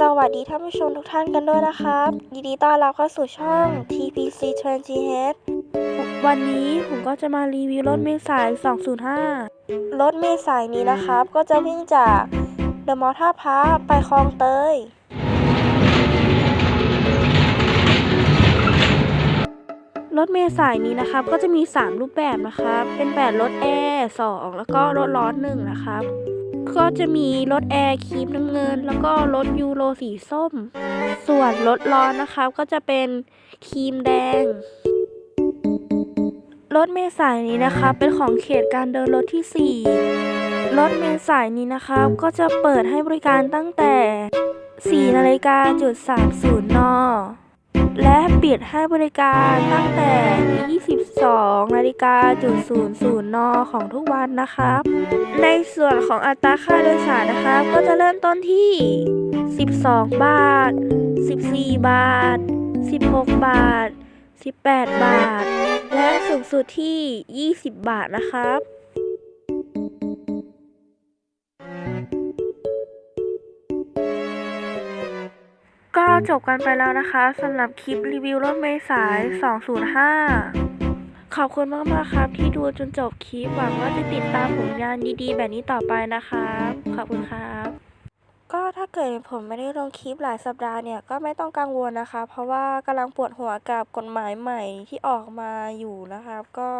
สวัสดีท่านผู้ชมทุกท่านกันด้วยนะครับ ยินดีต้อนรับเข้าสู่ช่อง TPC 20H วันนี้ผมก็จะมารีวิวรถเมล์สาย 205 รถเมล์สายนี้นะครับ ก็จะวิ่งจากเดอะมอลล์ท่าพระไปคลองเตย รถเมล์สายนี้นะครับ ก็จะมี 3 รูปแบบนะครับ เป็นแบบรถแอร์2แล้วก็รถร้อน1นะครับ ก็จะมีรถแอร์ครีมน้ำเงิน แล้วก็รถยูโรสีส้ม ส่วนรถร้อนนะครับก็จะเป็นครีมแดง รถเมล์สายนี้นะครับเป็นของเขตการเดินรถที่ 4 รถเมล์สายนี้นะครับก็จะเปิดให้บริการตั้งแต่ 4นาฬิกาจุด30น และปิดให้บริการตั้งแต่ 22นาฬิกาจุด00นของทุกวันนะครับ ในส่วนของอัตราค่าโดยสารนะครับ ก็จะเริ่มต้นที่ 12 บาท 14 บาท 16 บาท 18 บาท และสูงสุดที่ 20 บาทนะครับก็จบกันไปแล้วนะคะสำหรับคลิปรีวิวรถเมล์สาย 205 ขอบคุณมากๆครับ ที่ดูจนจบคลิปหวังว่าจะติดตามผลงานดีๆ แบบนี้ต่อไปนะครับ ขอบคุณครับก็ถ้าเกิดผมไม่ได้ลงคลิปหลายสัปดาห์เนี่ยก็ไม่ต้องกังวลนะคะ เพราะว่ากำลังปวดหัวกับกฎหมายใหม่ที่ออกมาอยู่นะครับ ก็